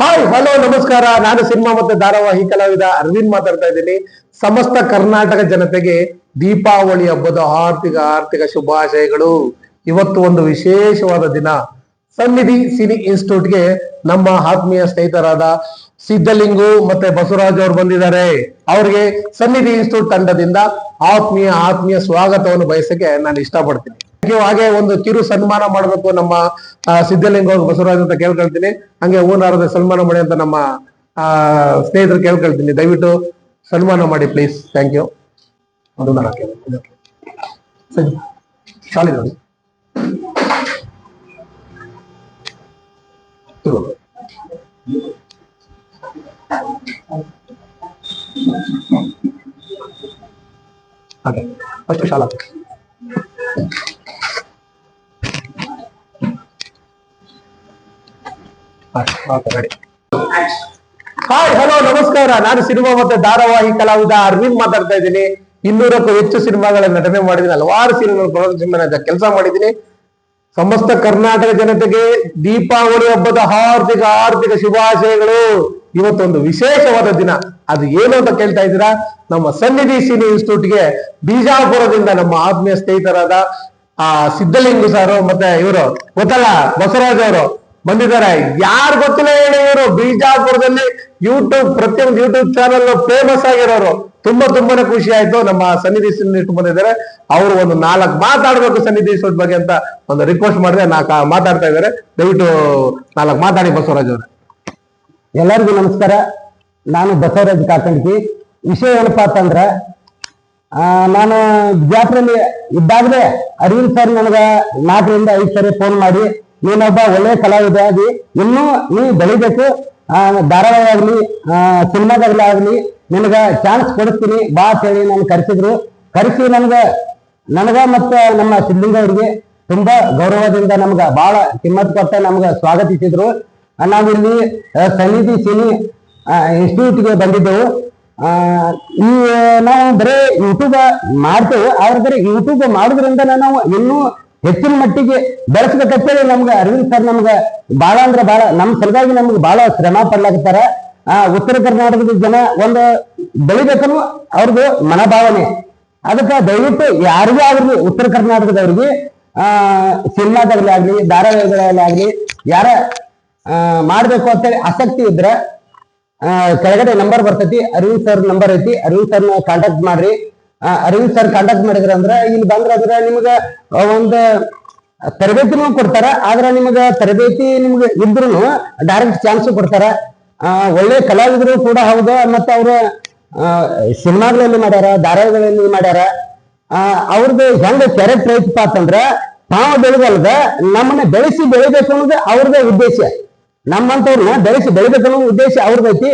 Hi hello ನಮಸ್ಕಾರ. ನಾನು cinema ಮತ್ತು ಧಾರಾವಾಹಿ ಕಲಾವಿದ ಅರವಿಂದ್ ಮಾತಾಡ್ತಾ ಇದ್ದೀನಿ. ಸಮಸ್ತ ಕರ್ನಾಟಕ ಜನತೆಗೆ ದೀಪಾವಳಿ ಹಬ್ಬದ ಆರ್ಥಿಕ ಆರ್ಥಿಕ ಶುಭಾಶಯಗಳು. ಇವತ್ತು ಒಂದು ವಿಶೇಷವಾದ ದಿನ. ಸನ್ನಿಧಿ ಸಿನಿ ಇನ್ಸ್ಟಿಟ್ಯೂಟ್ಗೆ ನಮ್ಮ ಆತ್ಮೀಯ ಸ್ನೇಹಿತರಾದ ಸಿದ್ಧಲಿಂಗು ಮತ್ತೆ ಬಸವರಾಜ್ ಅವರು ಬಂದಿದ್ದಾರೆ. ಅವರಿಗೆ ಸನ್ನಿಧಿ ಇನ್ಸ್ಟಿಟ್ಯೂಟ್ ತಂಡದಿಂದ ಆತ್ಮೀಯ ಆತ್ಮೀಯ ಸ್ವಾಗತವನ್ನು ಬಯಸಕ್ಕೆ ನಾನು ಇಷ್ಟಪಡ್ತೀನಿ. ಹಾಗೆ ಒಂದು ಕಿರು ಸನ್ಮಾನ ಮಾಡಬೇಕು ನಮ್ಮ ಸಿದ್ದಲಿಂಗ ಅವ್ರು ಬಸವರಾಜ್ ಅಂತ ಕೇಳ್ಕೊಳ್ತೀನಿ. ಹಂಗೆ ಓನಾರದ ಸನ್ಮಾನ ಮಾಡಿ ಅಂತ ನಮ್ಮ ಸ್ನೇಹಿತರು ಕೇಳ್ಕೊಳ್ತೀನಿ. ದಯವಿಟ್ಟು ಸನ್ಮಾನ ಮಾಡಿ ಪ್ಲೀಸ್ ಥ್ಯಾಂಕ್ ಯು ಶಾಲೆ ನೋಡಿ ಫಸ್ಟ್ ಶಾಲಾ. ಹಾಯ್ ಹಲೋ ನಮಸ್ಕಾರ. ನಾನು ಸಿನಿಮಾ ಮತ್ತೆ ಧಾರಾವಾಹಿ ಕಲಾವಿದ ಅರವಿಂದ್ ಮಾತಾಡ್ತಾ ಇದ್ದೀನಿ. ಇನ್ನೂರಕ್ಕೂ ಹೆಚ್ಚು ಸಿನಿಮಾಗಳ ನಟನೆ ಮಾಡಿದ್ದೀನಿ. ಹಲವಾರು ಸಿನಿಮಾ ಕೆಲಸ ಮಾಡಿದ್ದೀನಿ. ಸಮಸ್ತ ಕರ್ನಾಟಕ ಜನತೆಗೆ ದೀಪಾವಳಿ ಹಬ್ಬದ ಹಾರ್ದಿಕ ಆರ್ಥಿಕ ಶುಭಾಶಯಗಳು. ಇವತ್ತೊಂದು ವಿಶೇಷವಾದ ದಿನ. ಅದು ಏನು ಅಂತ ಕೇಳ್ತಾ ಇದ್ದೀರಾ? ನಮ್ಮ ಸನ್ನಿಧಿ ಸಿನಿ ಇನ್ಸ್ಟಿಟ್ಯೂಟ್ಗೆ ಬಿಜಾಪುರದಿಂದ ನಮ್ಮ ಆತ್ಮೀಯ ಸ್ನೇಹಿತರಾದ, ಆ ಸಿದ್ಧಲಿಂಗು ಸಾರು ಮತ್ತೆ ಇವರು, ಗೊತ್ತಲ್ಲ, ಬಸವರಾಜ್ ಅವರು. ಬಂದಿದ್ದಾರೆ. ಯಾರು ಗೊತ್ತಿಲ್ಲ ಹೇಳಿ ಇವರು? ಬಿಜಾಪುರದಲ್ಲಿ ಯೂಟ್ಯೂಬ್ ಪ್ರತಿಯೊಂದು ಯೂಟ್ಯೂಬ್ ಚಾನಲ್ ಫೇಮಸ್ ಆಗಿರೋರು. ತುಂಬಾ ತುಂಬಾನೇ ಖುಷಿ ಆಯ್ತು. ನಮ್ಮ ಸನ್ನಿಧಿ ಇಟ್ಟು ಬಂದಿದ್ದಾರೆ. ಅವರು ಒಂದು ನಾಲ್ಕು ಮಾತಾಡ್ಬೇಕು ಸನ್ನಿಧಿ ಸೋದ್ ಬಗ್ಗೆ ಅಂತ ಒಂದು ರಿಕ್ವೆಸ್ಟ್ ಮಾಡಿದ್ರೆ ನಾಲ್ಕು ಮಾತಾಡ್ತಾ ಇದ್ದಾರೆ. ದಯವಿಟ್ಟು ನಾಲ್ಕು ಮಾತಾಡಿ ಬಸವರಾಜ್ ಅವರೇ. ಎಲ್ಲರಿಗೂ ನಮಸ್ಕಾರ. ನಾನು ಬಸವರಾಜ್ ಕಾಕಂಡ್ಕಿ. ವಿಷಯ ಏನಪ್ಪ ಅಂತಂದ್ರೆ ನಾನು ಜಾತ್ರೆಯಲ್ಲಿ ಇದ್ದಾಗಲೇ ಅರವಿಂದ್ ಸರ್ ನನಗ ನಾಲ್ಕರಿಂದ ಐದು ಸರಿ ಫೋನ್ ಮಾಡಿ ನೀನೊಬ್ಬ ಒಳ್ಳೆ ಕಲಾವಿದ ಆಗಿ ಇನ್ನೂ ನೀ ಬೆಳಿಬೇಕು. ಆ, ಧಾರಾವಾಹಿ ಆಗ್ಲಿ ಸಿನಿಮಾದಲ್ಲಿ ಆಗ್ಲಿ ನಿನಗ ಚಾನ್ಸ್ ಕೊಡಿಸ್ತೀನಿ. ಬಾ ಹೇಳಿ ನಾನು ಕರೆಸಿದ್ರು. ಕರೆಸಿ ನನ್ಗ ನನಗ ಮತ್ತ ನಮ್ಮ ಸಿದ್ಲಿಂಗ ಅವರಿಗೆ ತುಂಬಾ ಗೌರವದಿಂದ ನಮ್ಗ ಬಹಳ ಕಿಮ್ಮತ್ ಕೊಟ್ಟ ನಮ್ಗ ಸ್ವಾಗತಿಸಿದ್ರು. ಆ, ನಾವಿಲ್ಲಿ ಆ, ಸನ್ನಿಧಿ ಸಿನಿ ಇನ್ಸ್ಟಿಟ್ಯೂಟ್ಗೆ ಬಂದಿದ್ದೆವು. ಆ, ಈ ನಾವು ಬರೀ ಯೂಟ್ಯೂಬ್ ಮಾಡ್ತೇವೆ. ಆದ್ರೆ ಬರೀ ಯೂಟ್ಯೂಬ್ ಮಾಡೋದ್ರಿಂದ ನಾವು ಇನ್ನೂ ಹೆಚ್ಚಿನ ಮಟ್ಟಿಗೆ ಬೆಳೆಸ್ಬೇಕಂತೇಳಿ ನಮ್ಗೆ ಅರವಿಂದ್ ಸರ್ ನಮ್ಗೆ ಬಹಳ ಅಂದ್ರೆ ಬಹಳ ನಮ್ ಸಲುವಾಗಿ ನಮ್ಗೆ ಬಹಳ ಶ್ರಮ ಪಡ್ಲಾಕತ್ತಾರ. ಆ ಉತ್ತರ ಕರ್ನಾಟಕದ ಜನ ಒಂದು ಬೆಳಿಬೇಕನ್ನು ಅವ್ರದ್ದು ಮನೋಭಾವನೆ. ಅದಕ್ಕೆ ದಯವಿಟ್ಟು ಯಾರಿಗೂ ಆಗ್ಲಿ ಉತ್ತರ ಕರ್ನಾಟಕದವ್ರಿಗೆ ಆ ಸಿನಿಮಾದಲ್ಲಿ ಆಗ್ಲಿ ಧಾರಾವಾಹಿಗಳಲ್ಲಿ ಆಗ್ಲಿ ಯಾರ ಆ, ಮಾಡ್ಬೇಕು ಅಂತೇಳಿ ಆಸಕ್ತಿ ಇದ್ರೆ ಕೆಳಗಡೆ ನಂಬರ್ ಬರ್ತೈತಿ ಅರವಿಂದ್ ಸರ್ ನಂಬರ್ ಐತಿ ಅರವಿಂದ್ ಸರ್ನ ಕಾಂಟ್ಯಾಕ್ಟ್ ಮಾಡ್ರಿ. ಅರವಿಂದ್ ಸರ್ ಕಾಂಟ್ಯಾಕ್ಟ್ ಮಾಡಿದ್ರ ಅಂದ್ರೆ ಇಲ್ಲಿ ಬಂದ್ರ ಅಂದ್ರೆ ನಿಮ್ಗ ಒಂದು ತರಬೇತಿನೂ ಕೊಡ್ತಾರ, ಆದ್ರ ನಿಮ್ಗ ತರಬೇತಿ ನಿಮ್ಗೆ ಇದ್ರು ಡೈರೆಕ್ಟ್ ಚಾನ್ಸ್ ಕೊಡ್ತಾರ. ಒಳ್ಳೆ ಕಲಾವಿದರು ಕೂಡ ಹೌದು, ಮತ್ತೆ ಅವ್ರ ಸಿನಿಮಾಗಳಲ್ಲಿ ಮಾಡ್ಯಾರ, ಧಾರಾವಾಹಿಗಳಲ್ಲಿ ಮಾಡ್ಯಾರ. ಅವ್ರದ್ದು ಹೆಂಗ ಕ್ಯಾರೆಕ್ಟರ್ ಐತಪ್ಪ ಅಂತಂದ್ರ ತಾವು ಬೆಳೆದಲ್ದ ನಮ್ಮನ್ನ ಬೆಳೆಸಿ ಬೆಳಿಬೇಕು ಅನ್ನೋದು ಅವ್ರದೇ ಉದ್ದೇಶ. ನಮ್ಮಂತವ್ರನ್ನ ಬೆಳೆಸಿ ಬೆಳಿಬೇಕು ಅನ್ನೋ ಉದ್ದೇಶ ಅವ್ರದೈತಿ.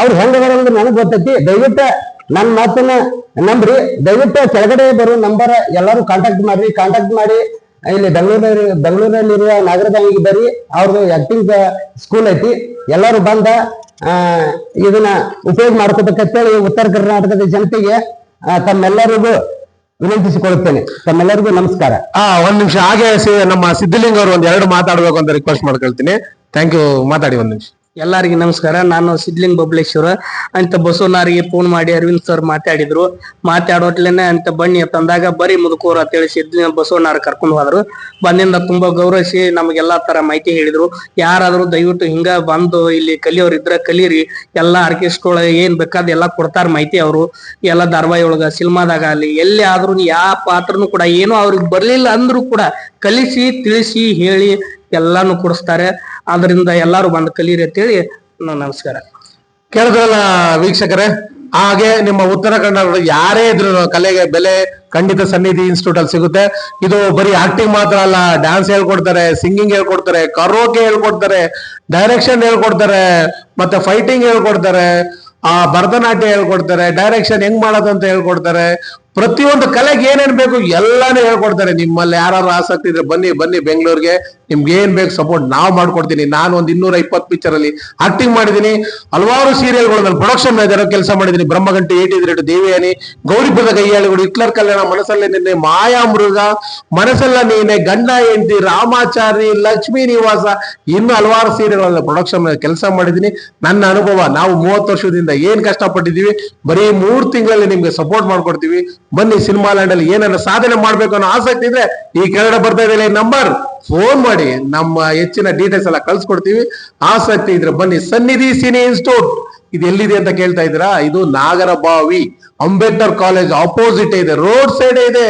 ಅವ್ರು ಹೆಂಗದಾರ ಅನ್ನೋದು ನನಗೆ ಗೊತ್ತೈತಿ. ದಯವಿಟ್ಟು ನನ್ನ ಮಾತನ್ನ ನಂಬ್ರಿ. ದಯವಿಟ್ಟು ಕೆಳಗಡೆ ಬರೋ ನಂಬರ್ ಎಲ್ಲರೂ ಕಾಂಟ್ಯಾಕ್ಟ್ ಮಾಡ್ರಿ. ಕಾಂಟ್ಯಾಕ್ಟ್ ಮಾಡಿ, ಇಲ್ಲಿ ಬೆಂಗಳೂರಲ್ಲಿ ಬೆಂಗಳೂರಲ್ಲಿರುವ ನಾಗರದಾಯಿಗೆ ಬರ್ರಿ ಅವ್ರದ್ದು ಆಕ್ಟಿಂಗ್ ಸ್ಕೂಲ್ ಐತಿ. ಎಲ್ಲರೂ ಬಂದ ಇದನ್ನ ಉಪಯೋಗ ಮಾಡ್ಕೋಬೇಕಂತೇಳಿ ಉತ್ತರ ಕರ್ನಾಟಕದ ಜನತೆಗೆ ತಮ್ಮೆಲ್ಲರಿಗೂ ವಿನಂತಿಸಿಕೊಳ್ಳುತ್ತೇನೆ. ತಮ್ಮೆಲ್ಲರಿಗೂ ನಮಸ್ಕಾರ. ಆ, ಒಂದ್ ನಿಮಿಷ ಹಾಗೆ ನಮ್ಮ ಸಿದ್ಧಲಿಂಗ ಅವರು ಒಂದ್ ಎರಡು ಮಾತಾಡ್ಬೇಕು ಅಂತ ರಿಕ್ವೆಸ್ಟ್ ಮಾಡ್ಕೊಳ್ತೀನಿ. ಥ್ಯಾಂಕ್ ಯು ಮಾತಾಡಿ ಒಂದ್ ನಿಮಿಷ. ಎಲ್ಲರಿಗೂ ನಮಸ್ಕಾರ. ನಾನು ಸಿದ್ಲಿಂಗ್ ಬಬ್ಲೇಶ್ವರ ಅಂತ ಬಸವನಾರಿಗೆ ಫೋನ್ ಮಾಡಿ ಅರವಿಂದ್ ಸರ್ ಮಾತಾಡಿದ್ರು. ಮಾತಾಡೋಟ್ಲೇನೆ ಅಂತ ಬನ್ನಿ ತಂದಾಗ ಬರೀ ಮುದುಕೋರು ಅಂತೇಳಿ ಸಿದ್ಲಿಂಗ್ ಬಸವನಾರ ಕರ್ಕೊಂಡು ಹೋದ್ರು. ಬಂದಿಂದ ತುಂಬಾ ಗೌರವಿಸಿ ನಮಗೆಲ್ಲಾ ತರ ಮಾಹಿತಿ ಹೇಳಿದ್ರು. ಯಾರಾದ್ರೂ ದಯವಿಟ್ಟು ಹಿಂಗ ಬಂದು ಇಲ್ಲಿ ಕಲಿಯೋರು ಇದ್ರ ಕಲಿಯರಿ ಎಲ್ಲಾ ಆರ್ಕೆಸ್ಟ್ರಾ ಒಳಗ ಏನ್ ಬೇಕಾದ ಎಲ್ಲಾ ಕೊಡ್ತಾರ ಮಾಹಿತಿ ಅವರು. ಎಲ್ಲಾ ಧಾರವಾಹಿ ಒಳಗ ಸಿನಿಮಾದಾಗ ಅಲ್ಲಿ ಎಲ್ಲಿ ಆದ್ರೂ ಯಾವ ಪಾತ್ರನು ಕೂಡ ಏನೋ ಅವ್ರಿಗೆ ಬರ್ಲಿಲ್ಲ ಅಂದ್ರೂ ಕೂಡ ಕಲಿಸಿ, ತಿಳಿಸಿ, ಹೇಳಿ ಎಲ್ಲಾನು ಕೊಡಿಸ್ತಾರೆ. ಆದ್ರಿಂದ ಎಲ್ಲಾರು ಬಂದು ಕಲೀರಿ ಅಂತೇಳಿ ನಮಸ್ಕಾರ. ಕೇಳಿದ್ರಲ್ಲ ವೀಕ್ಷಕರೇ, ಹಾಗೆ ನಿಮ್ಮ ಉತ್ತರ ಕನ್ನಡ ಯಾರೇ ಇದ್ರು ಕಲೆಗೆ ಬೆಲೆ ಖಂಡಿತ ಸನ್ನಿಧಿ ಇನ್ಸ್ಟಿಟ್ಯೂಟ್ ಅಲ್ಲಿ ಸಿಗುತ್ತೆ. ಇದು ಬರೀ ಆಕ್ಟಿಂಗ್ ಮಾತ್ರ ಅಲ್ಲ ಡ್ಯಾನ್ಸ್ ಹೇಳ್ಕೊಡ್ತಾರೆ ಸಿಂಗಿಂಗ್ ಹೇಳ್ಕೊಡ್ತಾರೆ ಕರೋಕೆ ಹೇಳ್ಕೊಡ್ತಾರೆ ಡೈರೆಕ್ಷನ್ ಹೇಳ್ಕೊಡ್ತಾರೆ, ಮತ್ತೆ ಫೈಟಿಂಗ್ ಹೇಳ್ಕೊಡ್ತಾರೆ, ಆ ಭರತನಾಟ್ಯ ಹೇಳ್ಕೊಡ್ತಾರೆ ಡೈರೆಕ್ಷನ್ ಹೆಂಗ್ ಮಾಡೋದಂತ ಹೇಳ್ಕೊಡ್ತಾರೆ ಪ್ರತಿಯೊಂದು ಕಲೆಗೆ ಏನೇನ್ ಬೇಕು ಎಲ್ಲಾನು ಹೇಳ್ಕೊಡ್ತಾರೆ. ನಿಮ್ಮಲ್ಲಿ ಯಾರು ಆಸಕ್ತಿ ಇದ್ರೆ ಬನ್ನಿ ಬನ್ನಿ ಬೆಂಗಳೂರಿಗೆ. ನಿಮ್ಗೆ ಏನ್ ಬೇಕು ಸಪೋರ್ಟ್ ನಾವು ಮಾಡ್ಕೊಡ್ತೀನಿ. ನಾನು ಒಂದ್ ಇನ್ನೂರ ಇಪ್ಪತ್ತು ಪಿಕ್ಚರ್ ಅಲ್ಲಿ ಆಕ್ಟಿಂಗ್ ಮಾಡಿದೀನಿ ಹಲವಾರು ಸೀರಿಯಲ್ಗಳು ಪ್ರೊಡಕ್ಷನ್ ಮ್ಯಾನೇಜರ್ ಕೆಲಸ ಮಾಡಿದೀನಿ ಬ್ರಹ್ಮಗಂಟೆ ಏಟಿ ರೇಟು ದೇವಿಯಾನಿ ಗೌರಿಪುರದ ಕೈಯಾಳಿಗಳು ಹಿಟ್ಲರ್ ಕಲ್ಯಾಣ ಮನಸ್ಸಲ್ಲೇ ನಿನ್ನೆ ಮಾಯಾ ಮೃಗ ಮನಸ್ಸಲ್ಲ ನೀನೆ, ಗಂಡ, ಹೆಂಡತಿ, ರಾಮಾಚಾರಿ, ಲಕ್ಷ್ಮೀ ನಿವಾಸ. ಇನ್ನು ಹಲವಾರು ಸೀರಿಯಲ್ಗಳ ಪ್ರೊಡಕ್ಷನ್ ಕೆಲಸ ಮಾಡಿದೀನಿ ನನ್ನ ಅನುಭವ, ನಾವು ಮೂವತ್ತು ವರ್ಷದಿಂದ ಏನ್ ಕಷ್ಟಪಟ್ಟಿದೀವಿ ಬರೀ ಮೂರ್ ತಿಂಗಳಲ್ಲಿ ನಿಮ್ಗೆ ಸಪೋರ್ಟ್ ಮಾಡ್ಕೊಡ್ತೀವಿ. ಬನ್ನಿ ಸಿನಿಮಾ ಲ್ಯಾಂಡ್ ಅಲ್ಲಿ ಏನಾರ ಸಾಧನೆ ಮಾಡ್ಬೇಕು ಅನ್ನೋ ಆಸಕ್ತಿ ಇದ್ರೆ ಈ ಕೆಳಗಡೆ ಬರ್ತಾ ಇದೆ ನಂಬರ್ ಫೋನ್ ಮಾಡಿ, ನಮ್ಮ ಹೆಚ್ಚಿನ ಡೀಟೇಲ್ಸ್ ಎಲ್ಲ ಕಳ್ಸಿಕೊಡ್ತೀವಿ. ಆಸಕ್ತಿ ಇದ್ರೆ ಬನ್ನಿ ಸನ್ನಿಧಿ ಸಿನಿ ಇನ್ಸ್ಟಿಟ್ಯೂಟ್. ಇದು ಎಲ್ಲಿದೆ ಅಂತ ಕೇಳ್ತಾ ಇದ್ದೀರಾ? ಇದು ನಾಗರಬಾವಿ, ಅಂಬೇಡ್ಕರ್ ಕಾಲೇಜ್ ಆಪೋಸಿಟ್ ಇದೆ, ರೋಡ್ ಸೈಡ್ ಇದೆ.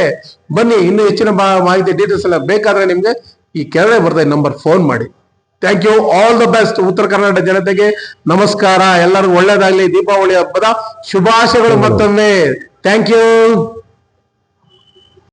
ಬನ್ನಿ, ಇನ್ನು ಹೆಚ್ಚಿನ ಮಾಹಿತಿ ಡೀಟೇಲ್ಸ್ ಎಲ್ಲ ಬೇಕಾದ್ರೆ ನಿಮ್ಗೆ ಈ ಕೆಳಗಡೆ ಬರ್ತಾ ಇದೆ ನಂಬರ್ ಫೋನ್ ಮಾಡಿ. Thank you all the best Uttara Karnataka ಜನತೆಗೆ ನಮಸ್ಕಾರ. ಎಲ್ಲರಿಗೂ ಒಳ್ಳೇದಾಗ್ಲಿ. ದೀಪಾವಳಿ ಹಬ್ಬದ ಶುಭಾಶಯಗಳು ಮತ್ತೊಮ್ಮೆ. Thank you